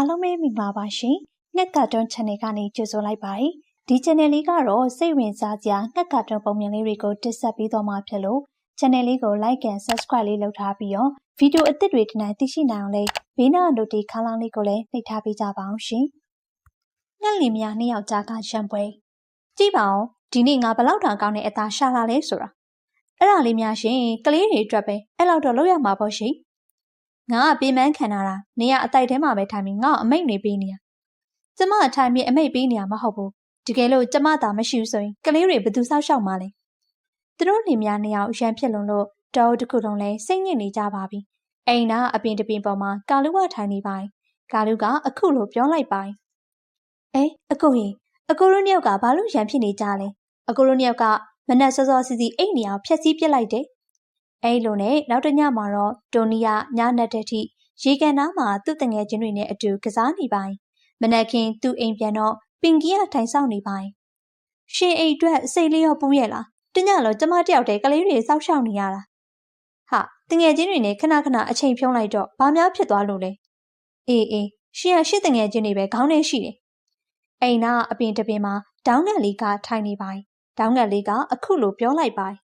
အားလုံးပဲမင်္ဂလာပါရှင်။ငှက်ကတွန်း channel ကနေကြိုဆိုလိုက်ပါတယ်။ဒီ channel လေးကတော့စိတ်ဝင်စားစရာငှက်ကတွန်းပုံမြင်လေးတွေကိုတင်ဆက်ပေးသွားမှာဖြစ်လို့ channel လေးကို like and subscribe လေးလုပ်ထားပြီးတော့ဗီဒီယိုအသစ်တွေဒီနေ့သိရှိနိုင်အောင်လေးဘေးနား notification ခန်းလေးကိုလည်းနှိပ်ထားပေးကြပါအောင်ရှင်။ငှက်လီများနှစ်ယောက်ကြားကရံပွဲကြည့်ပါဦးဒီနေ့ငါဘလောက်တောင်ကောင်းတဲ့အသားရှာလာလဲဆိုတာအဲ့ဒါလေးများရှင်ကလေးတွေအတွက်ပဲအဲ့လောက်တော့လုပ်ရမှာပေါ့ရှင်။ ငါကပြေးမန်းခံလာတာနေရအတိုက်ထဲမှာပဲထိုင်ပြီးငါ့အမိတ်နေပေးနေရကျမထိုင်ပြီးအမိတ်ပေးနေရမဟုတ်ဘူးတကယ်လို့ကျမသာမရှိဘူးဆိုရင်ကလေးတွေဘယ်သူစောက်ရှောက်မှလဲသူတို့လင်များနှစ်ယောက်ရန်ဖြစ်လုံလို့တောတစ်ခုလုံးလဲစိတ်ညစ်နေကြပါပြီအိမ်နာအပင်တပင်ပေါ်မှာကာလူကထိုင်နေပါကာလူကအခုလိုပြောလိုက်ပါအဲအကိုရင်အကိုတို့နှစ်ယောက်ကဘာလို့ရန်ဖြစ်နေကြလဲအကိုတို့နှစ်ယောက်ကမနက်စောစောစီစီအိတ်နေအောင်ဖျက်ဆီးပစ်လိုက်တယ် အဲ့လိုနဲ့နောက်တညမှာတော့တိုနီယာညနက်တဲ့အထိရေကန်နားမှာသူ့တငယ်ချင်းတွေနဲ့အတူကစားနေပိုင်မနက်ခင်းသူ့အိမ်ပြန်တော့ပင်ကီကထိုင်ဆောင်နေပိုင်ရှင်အိမ်အတွက်စိတ်လေးရောပူးရဲ့လားတညလုံးကျမတယောက်တည်းကလေးတွေစောက်ရှောက်နေရတာဟာတငယ်ချင်းတွေနဲ့ခဏခဏအချိန်ဖြုံးလိုက်တော့ဘာများဖြစ်သွားလို့လဲအေးအေးရှင်ရရှစ်တငယ်ချင်းတွေပဲခေါင်းထဲရှိတယ်အိမ်နာအပင်တပင်မှာဒေါင်းငယ်လေးကထိုင်နေပိုင်ဒေါင်းငယ်လေးကအခုလိုပြောလိုက်ပိုင်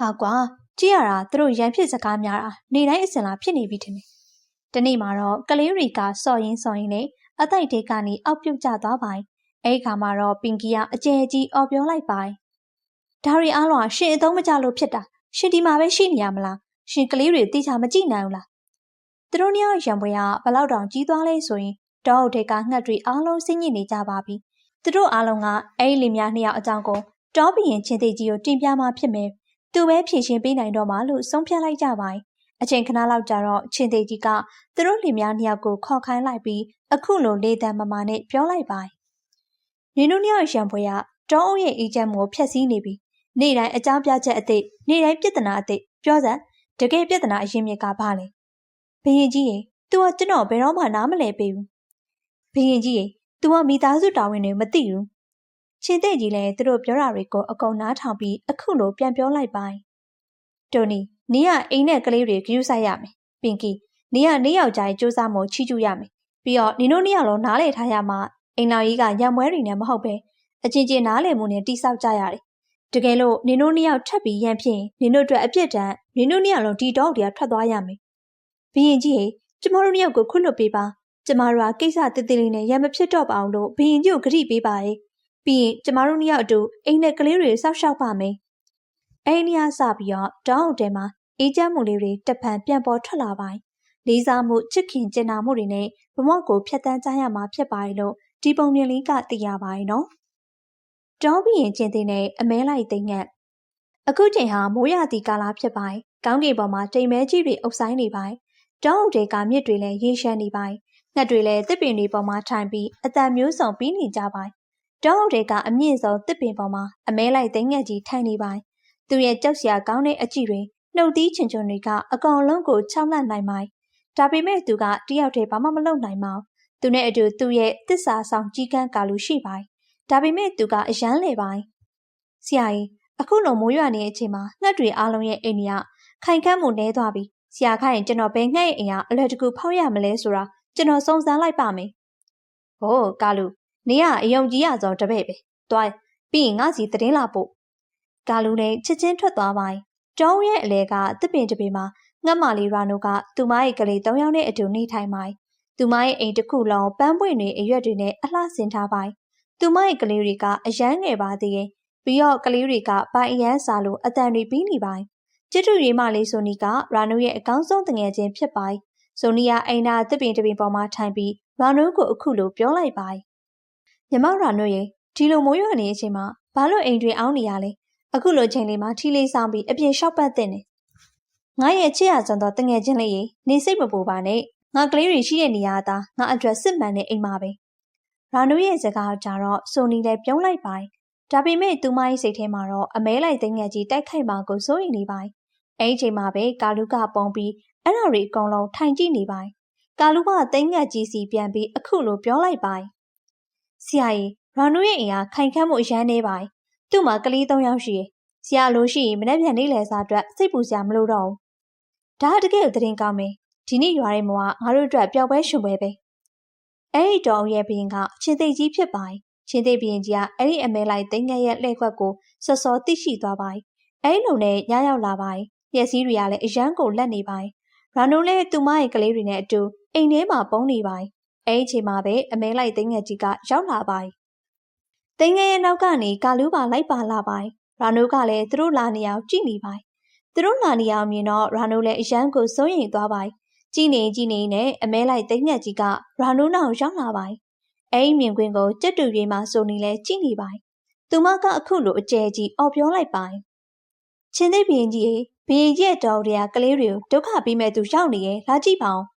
ဟာကွာ ကြည့်ရတာသူတို့ရန်ဖြစ်စကားများတာနေတိုင်းအစင်လာဖြစ်နေပြီထင်တယ်။ဒီနေ့မှာတော့ကလေးတွေကစော်ရင်းစော်ရင်းနဲ့အတိုက်တေကနေအောက်ပြုတ်ကျသွားပိုင်။အဲဒီခါမှာတော့ပင်ကီကအကျဲကြီးအော်ပြောလိုက်ပိုင်။ဒါရီအားလုံးကရှင်အသုံးမကျလို့ဖြစ်တာ။ရှင်ဒီမှာပဲရှိနေရမလား။ရှင်ကလေးတွေတိကျမကြည့်နိုင်ဘူးလား။သူတို့နှစ်ယောက်ရံပွဲကဘလောက်တောင်ကြီးသွားလဲဆိုရင်တောအုပ်တွေကငှက်တွေအားလုံးစိတ်ညစ်နေကြပါပြီ။သူတို့အားလုံးကအဲ့ဒီလင်များနှစ်ယောက်အကြောင်းကိုတောဘရင်ချင်းသိကြီးကိုတင်ပြမှဖြစ်မယ် သူပဲဖြည့်ရှင်းပေးနိုင်တော့မှလို့ဆုံးဖြတ်လိုက်ကြပါတယ်။အချိန်ခဏလောက်ကြာတော့ချင်းသေးကြီးကသူတို့လင်မယားနှစ်ယောက်ကိုခေါ်ခိုင်းလိုက်ပြီးအခုလိုလေးတန်မမာနဲ့ပြောလိုက်ပါတယ်။နင်တို့နှစ်ယောက်ရံပွဲကတောအုပ်ရဲ့အေးချမ်းမှုဖျက်ဆီးနေပြီ။နေ့တိုင်းအကြောင်းပြချက်အသစ်နေ့တိုင်းပြဿနာအသစ်ပြောစမ်းတကယ်ပြဿနာအရင်မြစ်ကဘာလဲ။ဘရင်ကြီးရေ तू ကကျွန်တော်ဘယ်တော့မှနားမလဲပေးဘူး။ဘရင်ကြီးရေ तू ကမိသားစုတာဝန်တွေမသိဘူး ရှင်တဲ့ကြီးလည်းသူတို့ပြောတာတွေကိုအကုန်နားထောင်ပြီးအခုလိုပြန်ပြောလိုက်ပိုင်းတိုနီနေကအိမ်နဲ့ကလေးတွေဂရုစိုက်ရမယ်ပင်ကီနေကနေယောက်ျားရဲ့စူးစမ်းမှုချီးကျူးရမယ်ပြီးတော့နင်တို့နှစ်ယောက်လုံးနားလည်ထားရမှာအိမ်တော်ကြီးကရံပွဲတွေနဲ့မဟုတ်ပဲအချင်းချင်းနားလည်မှုနဲ့တိဆောက်ကြရတယ်တကယ်လို့နင်တို့နှစ်ယောက်ထပ်ပြီးရန်ဖြစ်နင်တို့အတွက်အပြစ်ဒဏ်နင်တို့နှစ်ယောက်လုံးဒီတော့တည်းထွက်သွားရမယ်ဘရင်ကြီးဟေကျမတို့နှစ်ယောက်ကိုခွတ်လွတ်ပေးပါကျမတို့ကကိစ္စတည်တည်လေးနဲ့ရံမဖြစ်တော့ပါအောင်လို့ဘရင်ကြီးကိုဂရိပေးပါရဲ့ ပြီးရင်ကျမတို့နှစ်ယောက်အတူအိမ်နဲ့ကလေးတွေစောက်ရှောက်ပါမယ်။အဲ့ဒီညစပြီးတော့တောင်းအုပ်ထဲမှာအေးချမ်းမှုလေးတွေတပံပြန်ပေါ်ထွက်လာပိုင်းလေးစားမှုချစ်ခင်ကျင်နာမှုတွေနဲ့ဘဝကိုဖျက်ဆီးကြရမှာဖြစ်ပါလို့ဒီပုံမြင်လေးကသိရပါရဲ့နော်။တောပြီးရင်ကျင်သိနဲ့အမဲလိုက်သိငတ်အခုချိန်ဟာမိုးရသည့်ကာလဖြစ်ပိုင်းကောင်းကင်ပေါ်မှာတိမ်မဲကြီးတွေအုပ်ဆိုင်နေပိုင်းတောင်းအုပ်တွေကမြစ်တွေလည်းရေရှမ်းနေပိုင်းငှက်တွေလည်းတစ်ပင်တွေပေါ်မှာထိုင်ပြီးအတန်မျိုးစုံပြီးနေကြပိုင်း တောအုပ်တွေကအမြင့်ဆုံးတစ်ပင်ပေါ်မှာအမဲလိုက်သိငက်ကြီးထိုင်နေပိုင်းသူရဲ့ကြောက်စရာကောင်းတဲ့အကြည့်တွေနှုတ်သီးချွန်ချွန်တွေကအကောင်လုံးကိုချောင်းလန့်နိုင်ပိုင်းဒါပေမဲ့သူကတယောက်တည်းဘာမှမလုပ်နိုင်ပါဘူးသူနဲ့အတူသူ့ရဲ့တစ္ဆာဆောင်ကြီးကန်းကာလူရှိပိုင်းဒါပေမဲ့သူကအယမ်းလေပိုင်းဆရာကြီးအခုလိုမိုးရွာနေတဲ့အချိန်မှာငှက်တွေအားလုံးရဲ့အိမ်ကြီးကခိုင်ခန့်မှုနဲသွားပြီဆရာခိုင်ကျွန်တော်ဘယ်ငှက်ရဲ့အိမ်ကအလွယ်တကူဖောက်ရမလဲဆိုတာကျွန်တော်စုံစမ်းလိုက်ပါမယ်ဟိုးကာလူ နေကအယုံကြည်ရဆုံးတပည့်ပဲသွားပြီးရင်ငါစီတည်င်းလာပို့ကာလူနဲ့ချစ်ချင်းထွက်သွားပါကျောင်းရဲ့အလဲကတစ်ပင်တပင်မှာငတ်မလေးရာနိုကသူမရဲ့ကလေး၃ယောက်နဲ့အတူနေထိုင်ပါသူမရဲ့အိမ်တစ်ခုလုံးပန်းပွင့်တွေအရွက်တွေနဲ့အလှဆင်ထားပါသူမရဲ့ကလေးတွေကအယမ်းငယ်ပါသေးရဲ့ပြီးတော့ကလေးတွေကပိုင်အယမ်းစားလို့အတန်တွေပြီးနေပါချစ်တူရေးမလေးဆိုနီကရာနိုရဲ့အကောင်းဆုံးတငယ်ချင်းဖြစ်ပါဆိုနီယာအိမ်နာတစ်ပင်တစ်ပင်ပေါ်မှာထိုင်ပြီးရာနိုကိုအခုလိုပြောလိုက်ပါ မြမရာနွေရေဒီလိုမိုးရွာနေတဲ့အချိန်မှာဘာလို့အိမ်တွေအောင်းနေရလဲအခုလိုချိန်လေးမှာထီလေးဆောင်ပြီးအပြင်လျှောက်ပတ်တဲ့နေငါရဲ့ချစ်ရစွန်သောတငယ်ချင်းလေးရေနေစိတ်မပူပါနဲ့ငါကလေးတွေရှိတဲ့နေရာသားငါအတွက်စစ်မှန်တဲ့အိမ်မှာပဲရာနွေရဲ့စကားကြတော့ဆိုနီလည်းပြုံးလိုက်ပါဒါပေမဲ့သူမရဲ့စိတ်ထဲမှာတော့အမဲလိုက်သိငယ်ကြီးတိုက်ခိုက်မှာကိုစိုးရိမ်နေပါအဲ့ဒီချိန်မှာပဲကာလူကပုံပြီးအဲ့ဒါတွေအကုန်လုံးထိုင်ကြည့်နေပါကာလူကသိငယ်ကြီးစီပြန်ပြီးအခုလိုပြောလိုက်ပါ ဆရာကြီးရာနုရဲ့အိမ်ကခိုင်ခန့်မှုအရန်နေပါ။သူ့မှာကလေး၃ယောက်ရှိတယ်။ဆရာလိုရှိရင်မနေ့ပြန်နေလဲစားအတွက်စိတ်ပူစရာမလိုတော့ဘူး။ဒါတကယ်ကိုတရင်ကောင်းမယ်။ဒီနေ့ရွာထဲမှာငါတို့အတွက်ပျော်ပွဲရှင်ပွဲပဲအဲ့ဒီတော်ရဲ့ဘရင်ကချင်းသိကြီးဖြစ်ပါတယ်ချင်းသိဘရင်ကြီးကအဲ့ဒီအမဲလိုက်သိငယ်ရဲ့လှည့်ခွက်ကိုစောစောသိရှိသွားပါတယ်အဲ့လိုနဲ့ညရောက်လာပါတယ်မျက်စည်းတွေကလည်းအရန်ကိုလက်နေပါတယ်ရာနိုလည်းသူမရဲ့ကလေးတွေနဲ့အတူအိမ်ထဲမှာပုန်းနေပါတယ် အဲ့ဒီအချိန်မှာပဲအမဲလိုက်သိငယ်ကြီးကရောက်လာပါတယ်သိငယ်ရဲ့နောက်ကနေကာလူးပါလိုက်ပါလာပါတယ်ရာနိုကလည်းသူတို့လာနေအောင်ကြည့်နေပါတယ်သူတို့လာနေအောင်မြင်တော့ရာနိုလည်းအရန်ကိုစိုးရိမ်သွားပါတယ်ကြည်နေကြည်နေနဲ့အမဲလိုက်သိငက်ကြီးကရာနိုနောက်ရောက်လာပါတယ်။အဲ့ဒီမြင်ကွင်းကိုကြက်တူရွေးမှဆိုနေလဲကြည်နေပါတယ်။သူမကအခုလိုအကျဲကြီးအော်ပြောလိုက်ပါတယ်။ချင်းသိဘရင်ကြီးဘရင်ကြီးရဲ့တော်တွေကကလေးတွေကိုဒုက္ခပေးမဲ့သူရောက်နေရဲ့လာကြည့်ပါဦး။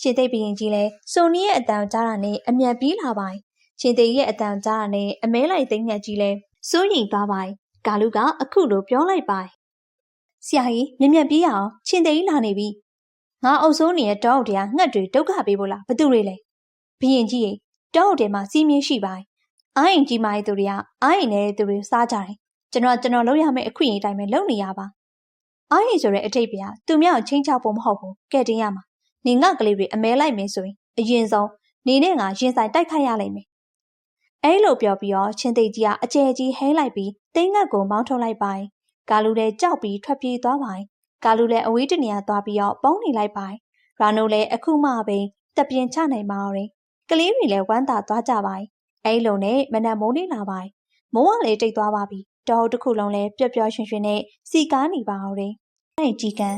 ချင်းသိဘရင်ကြီးလဲဆိုနီရဲ့အတန်ကြားတာနဲ့အမြန်ပြီးလာပါတယ်။ချင်းသိရဲ့အတန်ကြားတာနဲ့အမဲလိုက်သိငက်ကြီးလဲစိုးရိမ်သွားပါတယ်။ကာလူကအခုလိုပြောလိုက်ပါတယ်။ဆရာကြီးမြင်မြန်ပြေးအောင်ချင်းသိလာနေပြီ။ငါအုပ်စိုးနေတဲ့တောအုပ်တွေကငှက်တွေဒုက္ခပေးဖို့လားဘသူတွေလဲဘရင်ကြီးရေတောအုပ်တွေမှာစီးမြင့်ရှိပါတယ်အာရင်ကြီးမားတဲ့သူတွေကအာရင်နေတဲ့သူတွေစားကြတယ်ကျွန်တော်ကျွန်တော်လုပ်ရမယ့်အခွင့်အရေးတိုင်းပဲလုပ်နေရပါအာရင်ဆိုတဲ့အထိပ်ပြာသူမြောက်ချင်းချောက်ဖို့မဟုတ်ဘူးကဲတင်ရမှာ နေငါကလေးတွေအမဲလိုက်မယ်ဆိုရင်အရင်ဆုံးနေနဲ့ငါရင်ဆိုင်တိုက်ခိုက်ရလိမ့်မယ်အဲလိုပြောပြီးတော့ချင်းသိကြီးကအကျဲကြီးဟဲလိုက်ပြီးတင်းငတ်ကိုမောင်းထုတ်လိုက်ပါတယ်ကာလူလည်းကြောက်ပြီးထွက်ပြေးသွားပါတယ်ကာလူလည်းအဝေးတနေရာသွားပြီးတော့ပုံးနေလိုက်ပါတယ်။ရာနိုလည်းအခုမှပဲတပြင်းချနိုင်ပါတော့တယ်။ကလေးတွေလည်းဝမ်းသာသွားကြပါတယ်။အဲလိုနဲ့မနက်မိုးနေလာပါတယ်။မိုးကလည်းတိတ်သွားပါပြီ။တောတစ်ခုလုံးလည်းပျော့ပျော့ရွှင်ရွှင်နဲ့စီကားနေပါတော့တယ်။အဲကြီးကန်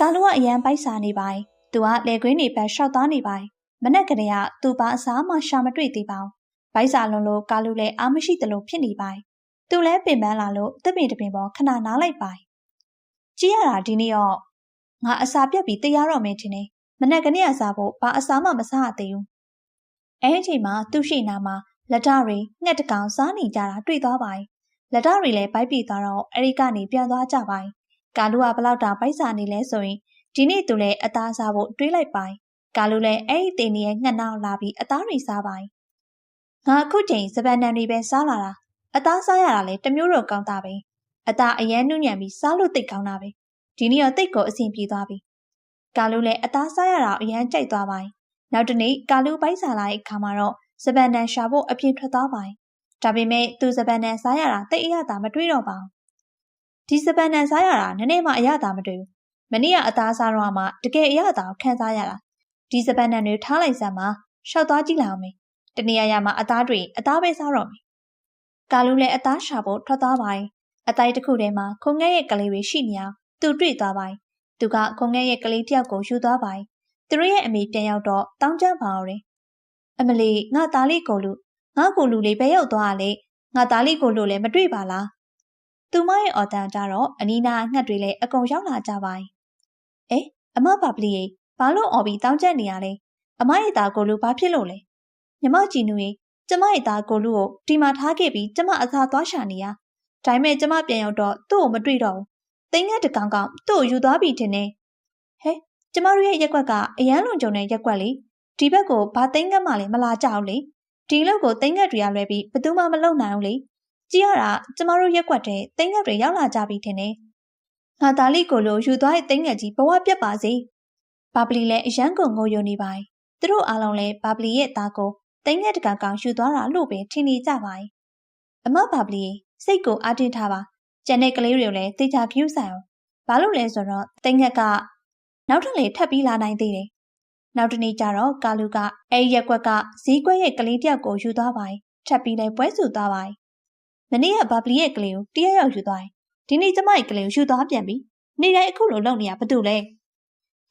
ကာလူကအရန်ပိုက်စားနေပါတယ်။ သူကလေကွင်းနေပန်းရှောက်သွားနေပါတယ်။မနက်ကလေးကသူပါအစားမှရှာမတွေ့သေးပါဘူး။ဗိုက်စာလုံးလို့ကာလူလည်းအားမရှိသလိုဖြစ်နေပါတယ်။သူလည်းပင်ပန်းလာလို့တပင်တပင်ပေါ်ခဏနားလိုက်ပါတယ်ကြည့်ရတာဒီနေ့တော့ငါအစာပြက်ပြီးတရားတော့မယ်ထင်တယ်မနက်ကနေ့အစာဖို့ဘာအစာမှမစားရသေးဘူးအဲအချိန်မှာသူ့ရှိနာမှာလက်တတွေငှက်တကောင်စားနေကြတာတွေ့သွားပါတယ်လက်တတွေလည်းပိုက်ပြေသွားတော့အဲဒီကနေပြန်သွားကြပါတယ်ကာလူကဘလောက်တာပိုက်စာနေလဲဆိုရင် ဒီနေ့သူလည်းအသားစားဖို့တွေးလိုက်ပါတယ်ကာလူလည်းအဲ့ဒီတင်ရဲ့ငှက်နောက်လာပြီးအသားတွေစားပါတယ်ငါအခုချိန်စပန်နန်တွေပဲစားလာတာအသားစားရတာလည်းတမျိုးတော့ကောင်းတာပဲအသားအရန်နှုညံပြီးစားလို့တိတ်ကောင်းတာပဲဒီနေ့တော့တိတ်ကိုအဆင်ပြေသွားပြီကာလူလည်းအသားစားရတာအရန်ကြိုက်သွားပါတယ်နောက်တနေ့ကာလူပိုက်စားလာတဲ့အခါမှာတော့စပန်တန်ရှာဖို့အပြင်ထွက်သွားပါတယ်ဒါပေမဲ့သူစပန်တန်စားရတာတိတ်အရသာမတွေ့တော့ပါဘူးဒီစပန်တန်စားရတာနည်းနည်းမှအရသာမတွေ့ဘူး မနေ့ကအသားစားတော့မှတကယ်အရသာကိုခံစားရတာဒီစပန်တန်တွေထားလိုက်စမ်းမှာရှောက်သွားကြည့်လာအောင်မေတနေရာရာမှာအသားတွေအသားပဲစားတော့မယ်ကာလူလည်းအသားရှာဖို့ထွက်သွားပါတယ်အတိုင်းတစ်ခုထဲမှာခုံငဲရဲ့ကလေးတွေရှိနေအောင်သူတွေ့သွားပါတယ်။သူကခုံငဲရဲ့ကလေးတယောက်ကိုယူသွားပါတယ်။သူတို့ရဲ့အမေပြန်ရောက်တော့တောင်းကြပါအောင်တယ်။အမလီငါသားလေးကိုလူငါကိုလူလေးဘယ်ရောက်သွားလဲ။ငါသားလေးကိုလူလည်းမတွေ့ပါလား။သူမရဲ့အော်တန်ကြတော့အနီးနားငှက်တွေလည်းအကုန်ရောက်လာကြပါတယ်။ အဲအမပါပလီရေဘာလို့အော်ပြီးတောင်းကြနေရလဲ။အမရဲ့သားကိုလူဘာဖြစ်လို့လဲ။ညီမကြည်နူရေကျမရဲ့သားကိုလူကိုဒီမှာထားခဲ့ပြီးကျမအခါသွားရှာနေရ။ဒါပေမဲ့ကျမပြန်ရောက်တော့သူ့ကိုမတွေ့တော့ဘူး။သိန်းငတ်တကောင်ကောင်သူ့ကိုယူသွားပြီထင်တယ်။ဟဲကျမတို့ရဲ့ရက်ွက်ကအရန်လွန်ကြုံတဲ့ရက်ွက်လေ။ဒီဘက်ကိုဘာသိန်းငတ်မှလည်းမလာကြအောင်လေ။ဒီလောက်ကိုသိန်းငတ်တွေကလွဲပြီးဘယ်သူမှမလုံနိုင်အောင်လေ။ကြည့်ရတာကျမတို့ရက်ွက်တဲ့သိန်းငတ်တွေရောက်လာကြပြီထင်တယ်။ ငါသားလေးကိုလိုယူသွားတဲ့သိန်းငတ်ကြီးဘဝပြတ်ပါစေ။ဘာပလီလည်းအရန်ကိုငိုယိုနေပါ යි ။သူတို့အားလုံးလည်းဘာပလီရဲ့သားကိုသိန်းငတ်တကောင်ကောင်ယူသွားတာလို့ပဲထင်နေကြပါ යි ။အမဘာပလီစိတ်ကိုအားတင်းထားပါကျန်တဲ့ကလေးတွေကိုလည်းတေချာကြည့်ဆိုင်အောင်ဘာလို့လဲဆိုတော့တိမ်ငက်ကနောက်ထပ်လေထပ်ပြီးလာနိုင်သေးတယ်နောက်တနေ့ကျတော့ကာလူကအဲ့ရက်ကွက်ကဈေးကွက်ရဲ့ကလေးတယောက်ကိုယူသွားပါတယ်ထပ်ပြီးလည်းပွဲစုသွားပါတယ်မနေ့ကဘာပလီရဲ့ကလေးကိုတရက်ရောက်ယူသွားတယ် ဒီနေ့ကျမရဲ့ကလေးကိုယူသွားပြန်ပြီနေ့တိုင်းအခုလိုလုပ်နေရဘာတူလဲ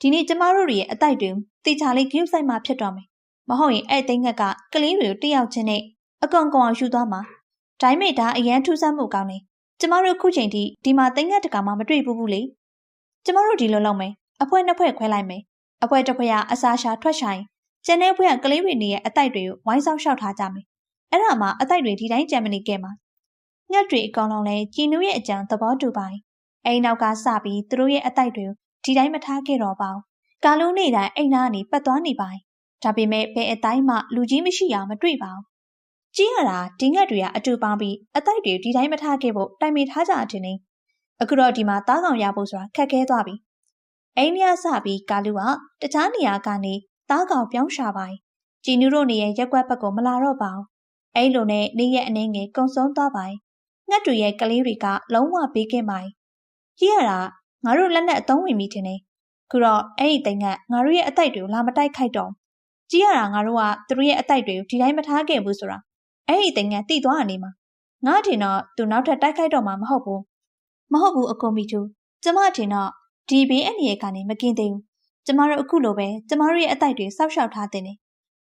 ဒီနေ့ကျမတို့ရဲ့အတိုက်တွေတေချာလေးကြည့်ဆိုင်မှဖြစ်တော့မယ်မဟုတ်ရင်အဲ့တိမ်ငက်ကကလေးတွေကိုတယောက်ချင်းနဲ့အကောင်ကောင်အောင်ယူသွားမှာ။ဒိုင်းမိတ်ဒါအရန်ထူးဆန်းမှုကောင်းနေ။ကျမတို့ခုချိန်ထိဒီမှာသိငတ်တကာမှမတွေ့ဘူးဘူးလေ။ကျမတို့ဒီလိုလုပ်မယ်။အဖွဲနှစ်ဖွဲခွဲလိုက်မယ်။အဖွဲတစ်ဖွဲကအစာရှာထွက်ဆိုင်ကျန်တဲ့ဖွဲကကလေးတွေနေရဲ့အတိုက်တွေကိုဝိုင်းဆောင်ရှောက်ထားကြမယ်။အဲ့ဒါမှအတိုက်တွေဒီတိုင်းကြံမနေခဲ့မှာ။ ငှက်တွေအကောင်လုံးလဲကြည်နူးရဲ့အကြံသဘောတူပါတယ်။အဲ့နောက်ကစပြီးသူတို့ရဲ့အတိုက်တွေကိုဒီတိုင်းမထားခဲ့တော့ပါဘူး။ကာလုံးနေတိုင်းအိမ်သားကနေပတ်သွားနေပါတယ်။ဒါပေမဲ့ဘယ်အတိုင်းမှလူကြီးမရှိအောင်မတွေ့ပါဘူးကြည့်ရတာဒီငှက်တွေကအတူပေါင်းပြီးအတိုက်တွေဒီတိုင်းမထားခဲ့ဖို့တိုင်ပင်ထားကြအထင်နေအခုတော့ဒီမှာသားကောင်ရဖို့ဆိုတာခက်ခဲသွားပြီအိန္ဒိယစပြီးကာလူကတခြားနေရာကနေသားကောင်ပြောင်းရှာပါ යි ဒီကြည်နူးတို့နေရဲ့ရက်ကွက်ဘက်ကိုမလာတော့ပါဘူးအဲ့လိုနဲ့နေရဲ့အနေငယ်ကုံဆုံးသွားပါ ငှက်တွေရဲ့ကလေးတွေကလုံးဝဘေးကင်းပါကြီးရတာငါတို့လက်နဲ့အသုံးဝင်မိတင်နေခုတော့အဲ့ဒီတိမ်ကငါတို့ရဲ့အတိုက်တွေကိုလာမတိုက်ခိုက်တော့ကြီးရတာငါတို့ကသူတို့ရဲ့အတိုက်တွေကိုဒီတိုင်းမထားခဲ့ဘူးဆိုတာအဲ့ဒီတိမ်ကတိသွားနေမှာငါထင်တော့သူနောက်ထပ်တိုက်ခိုက်တော့မှာမဟုတ်ဘူးမဟုတ်ဘူးအကိုမီတူကျမထင်တော့ဒီဘေးအန္တရာယ်ကနေမကင်းသေးဘူးကျမတို့အခုလိုပဲကျမတို့ရဲ့အတိုက်တွေစောက်ရှောက်ထားတဲ့နေ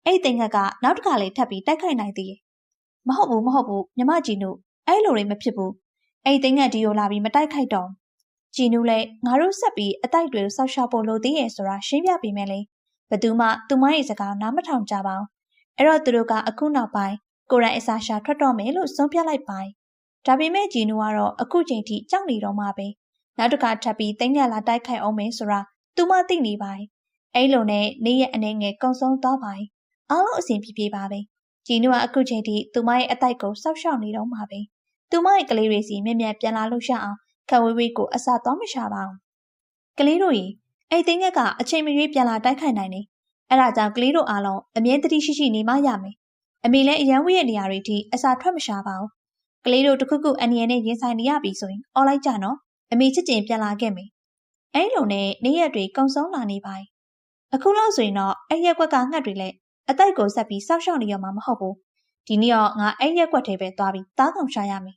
အဲ့ဒီတိမ်ကနောက်တစ်ခါလေထပ်ပြီးတိုက်ခိုက်နိုင်သေးရဲ့မဟုတ်ဘူးမဟုတ်ဘူးမြမကြီးတို့ အဲ့လိုတွေမဖြစ်ဘူးအဲ့ဒီတိမ်ကဒီကိုလာပြီးမတိုက်ခိုက်တော့ကြည်နူးလဲငါတို့ဆက်ပြီးအတိုက်တွေစောက်ရှောက်ဖို့လိုသေးရဲ့ဆိုတာရှင်းပြပေးမယ်လေဘသူမှသူမရဲ့စကားနားမထောင်ကြပါဘူးအဲ့တော့သူတို့ကအခုနောက်ပိုင်းကိုရိုင်းအစာရှာထွက်တော့မယ်လို့ဆုံးဖြတ်လိုက်ပါဒါပေမဲ့ဂျီနူကတော့အခုချိန်ထိကြောက်နေတော့မှပဲနောက်တစ်ခါထပ်ပြီးတင်းညက်လာတိုက်ခိုက်အောင်မယ်ဆိုတာသူမသိနေပါအဲ့လိုနဲ့နေ့ရက်အနေငယ်ကုံဆုံးသွားပါအားလုံးအဆင်ပြေပြေပါပဲဂျီနူကအခုချိန်ထိသူမရဲ့အတိုက်ကိုစောက်ရှောက်နေတော့မှပဲ သူမရဲ့ကလေးတွေစီမြ мян ပြန်လာလို့ရအောင်ခဝေးဝေးကိုအစာသွားမရှာပါဘူးကလေးတို့ရေအဲ့တင်းငက်ကအချိန်မရွေးပြန်လာတိုက်ခိုက်နိုင်နေအဲ့ဒါကြောင့်ကလေးတို့အားလုံးအမြဲတတိရှိရှိနေမှရမယ်အမေလည်းအရန်ဝိရဲ့နေရာတွေထိအစာထွက်မရှာပါဘူးကလေးတို့တခုခုအန်ရနဲ့ရင်ဆိုင်နေရပြီဆိုရင်အော်လိုက်ကြနော်အမေချစ်ကျင်ပြန်လာခဲ့မယ်အဲ့လိုနဲ့နေ့ရက်တွေကုံဆုံးလာနေပါအခုလောက်ဆိုရင်တော့အဲ့ရက်ကွက်ကငှက်တွေလည်းအတိုက်ကိုဆက်ပြီးစောက်ရှောက်နေရမှာမဟုတ်ဘူးဒီနေ့တော့ငါအဲ့ရက်ကွက်ထဲပဲသွားပြီးသားကောင်ရှာရမယ်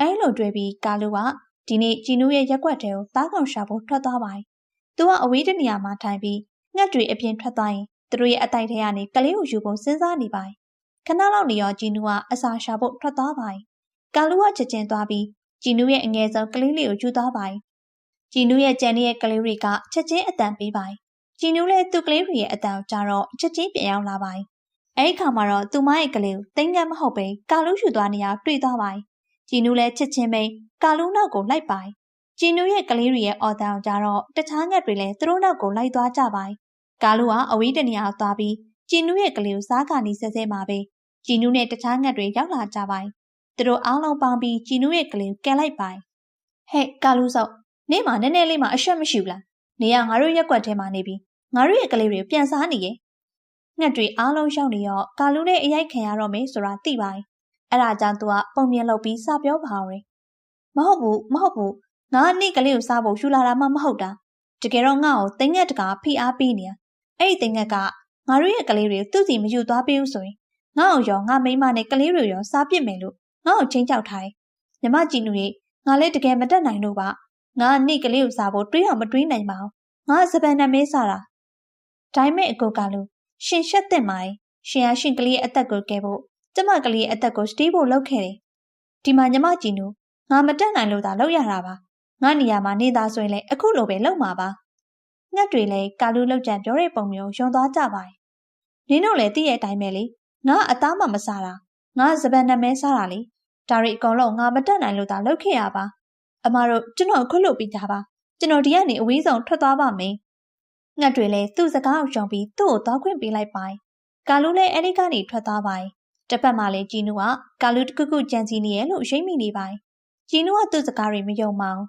အဲ့လိုတွေးပြီးကာလူကဒီနေ့ကြည်နူးရဲ့ရက်ကွက်ထဲကိုသားကောင်ရှာဖို့ထွက်သွားပါသူကအဝေးတနေရာမှာထိုင်ပြီးငှက်တွေအပြင်ထွက်သွားရင်သူတို့ရဲ့အတိုက်ထဲကနေကလေးကိုယူဖို့စဉ်းစားနေပါခဏလောက်နေရောဂျီနူကအစာရှာဖို့ထွက်သွားပါကာလူကချက်ချင်းသွားပြီးဂျီနူရဲ့အငယ်ဆုံးကလေးလေးကိုယူသွားပါဂျီနူရဲ့ကြံနေတဲ့ကလေးတွေကချက်ချင်းအတန်ပေးပါဂျီနူလည်းသူ့ကလေးတွေရဲ့အတန်ကြတော့ချက်ချင်းပြန်ရောက်လာပါအဲ့ဒီခါမှာတော့သူမရဲ့ကလေးကိုတင်းကန်းမဟုတ်ပဲကာလူယူသွားနေရတွေ့သွားပါ ဂျီနူလည်းချက်ချင်းပဲကာလူနောက်ကိုလိုက်ပါဂျီနူရဲ့ကလေးတွေရဲ့အော်တန်ကြတော့တခြားငှက်တွေလည်းသူတို့နောက်ကိုလိုက်သွားကြပါကာလူကအဝေးတနေရာသွားပြီးဂျီနူရဲ့ကလေးကိုစားကနေဆဲဆဲမှာပဲကြည်နူးနဲ့တခြားငှက်တွေရောက်လာကြပါသူတို့အားလုံးပေါင်းပြီးကြည်နူးရဲ့ကလေးကိုကယ်လိုက်ပါဟဲ့ကာလူဆော့နေမှာနည်းနည်းလေးမှအရှက်မရှိဘူးလားနေရငါတို့ရက်ွက်ထဲမှာနေပြီးငါတို့ရဲ့ကလေးတွေပြန်စားနေရဲ့ငှက်တွေအားလုံးရောက်နေရောကာလူနဲ့အရိုက်ခံရတော့မယ်ဆိုတာသိပါရဲ့ အဲ့ဒါကြောင့်သူကပုံမြင်လုပ်ပြီးစပြောပါအောင်မဟုတ်ဘူးမဟုတ်ဘူးငါနေ့ကလေးကိုစားဖို့ယူလာတာမှမဟုတ်တာတကယ်တော့ငါ့ကိုတင်ငက်တကာဖိအားပေးနေတာအဲ့ဒီတင်ငက်ကငါတို့ရဲ့ကလေးတွေသူ့စီမယူသွားပေးဘူးဆိုရင်ငါ့အောင်ရောငါမိမနဲ့ကလေးတွေရောစားပစ်မယ်လို့ငါ့ကိုချင်းချောက်ထားတယ်။မြမကြည်နူရဲ့ငါလည်းတကယ်မတက်နိုင်လို့ပါ။ငါနေ့ကလေးကိုစားဖို့တွေးအောင်မတွေးနိုင်ပါဘူး။ငါစပန်နဲ့မဲစားတာ။ဒါမဲ့အကိုကလို့ရှင်ရှက်တဲ့မိုင်းရှင်ဟာရှင်ကလေးရဲ့အသက်ကိုကဲဖို့ ကျမကလေးရဲ့အသက်ကိုစတီးဖို့လုပ်ခဲ့တယ်။ဒီမှာညီမကြည်နူငါမတက်နိုင်လို့သာလုပ်ရတာပါ။ငါနေရာမှာနေသားဆိုရင်လည်းအခုလိုပဲလုပ်မှာပါ။ငှက်တွေလည်းကာလူလောက်ကြံပြောတဲ့ပုံမျိုးယုံသွားကြပါရဲ့။နင်းတို့လည်းသိရဲ့အတိုင်းပဲလေငါအသားမှမစားတာငါစပန်နမဲစားတာလေဒါရီအကောင်လုံးငါမတက်နိုင်လို့သာလုပ်ခဲ့ရပါအမတို့ကျွန်တော်ခွတ်လို့ပြီးကြပါကျွန်တော်ဒီကနေအဝေးဆုံးထွက်သွားပါမယ်ငှက်တွေလည်းသူ့စကားကိုရှောင်ပြီးသူ့ကိုသွားခွင့်ပေးလိုက်ပါကာလူလည်းအဲ့ဒီကနေထွက်သွားပါတ စ်ဖက်မှာလည်းဂျီနူကကာလူတခုခုကြံစီနေရလို့ရိမ့်မိနေပါဂျီနူကသူ့စကားတွေမယုံမအောင်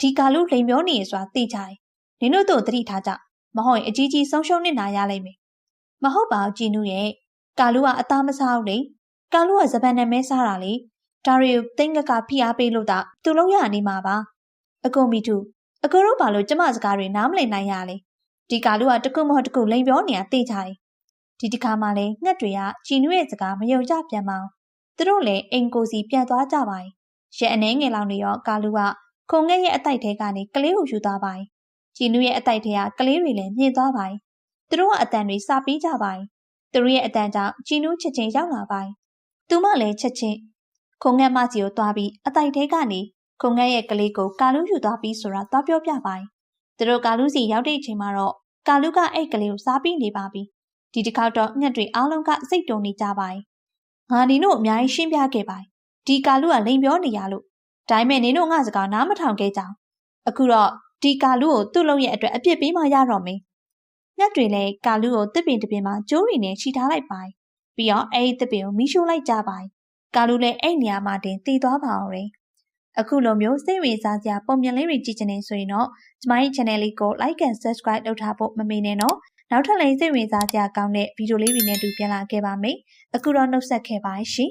ဒီကာလူလိန်ပြောနေရဆိုတာသိကြတယ်နင်တို့တို့သတိထားကြမဟုတ်ရင်အကြီးကြီးဆုံးရှုံးနေနာရလိမ့်မယ်မဟုတ်ပါဘူးဂျီနူရဲ့ကာလူကအသားမစားဘူးလေကာလူကစပန်နဲ့မဲစားတာလေဒါတွေကိုတိတ်ငက်ကဖိအားပေးလို့တာသူလုံးရနေမှာပါအကိုမီတူအကိုတို့ဘာလို့ကျမစကားတွေနားမလည်နိုင်ရလဲဒီကာလူကတခုမဟုတ်တခုလိန်ပြောနေတာသိကြတယ် ဒီတစ်ခါမှလည်းငှက်တွေကကြည်နွေ့ရဲ့စကားမယုံကြပြန်မအောင်သူတို့လည်းအိမ်ကိုစီပြန်သွားကြပါရဲ့အနေငယ်လောက်နေရောကာလူကခုံငှက်ရဲ့အတိုက်ထဲကနေကလေးကိုယူသွားပါကြည်နွေ့ရဲ့အတိုက်ထဲကကလေးတွေလည်းမြင်သွားပါသူတို့ကအတန်တွေစပြီးကြပါသူတို့ရဲ့အတန်ကြောင့်ជីနူးချက်ချင်းရောက်လာပိုင်းသူမလည်းချက်ချင်းခုံငက်မကြီးကိုသွားပြီးအတိုက်ထဲကနေခုံငက်ရဲ့ကလေးကိုကာလူးယူသွားပြီးဆိုတာသွားပြောပြပိုင်းသူတို့ကာလူးစီရောက်တဲ့အချိန်မှာတော့ကာလူးကအဲ့ကလေးကိုစားပြီးနေပါပြီ ဒီတစ်ခေါက်တော့ငှက်တွေအားလုံးကစိတ်တုံနေကြပိုင်းငါနေတို့အများကြီးရှင်းပြခဲ့ပိုင်းဒီကာလူးကလိန်ပြောနေရလို့ဒါပေမဲ့နေတို့ငါစကားနားမထောင်ခဲ့ကြအောင်အခုတော့ဒီကာလူးကိုသူ့လုံးရဲ့အတွက်အပြစ်ပေးမှရတော့မင်းငှက်တွေလည်းကာလူကိုတစ်ပင်တစ်ပင်မှာကျိုးရီနဲ့ခြိထားလိုက်ပါပြီးတော့အဲ့ဒီတစ်ပင်ကိုမီးရှို့လိုက်ကြပါကာလူလည်းအဲ့နေရာမှာတင်တည်သွားပါအောင်တယ်အခုလိုမျိုးစိတ်ဝင်စားစရာပုံမြင်လေးတွေကြည့်ချင်နေဆိုရင်တော့ကျမရဲ့ channel လေးကို like and subscribe လုပ်ထားဖို့မမေ့နဲ့နော် နောက်ထပ်လည်းစိတ်ဝင်စားစရာကောင်းတဲ့ဗီဒီယိုလေးတွေနဲ့တူပြန်လာခဲ့ပါမယ်အခုတော့နှုတ်ဆက်ခဲ့ပါရှင်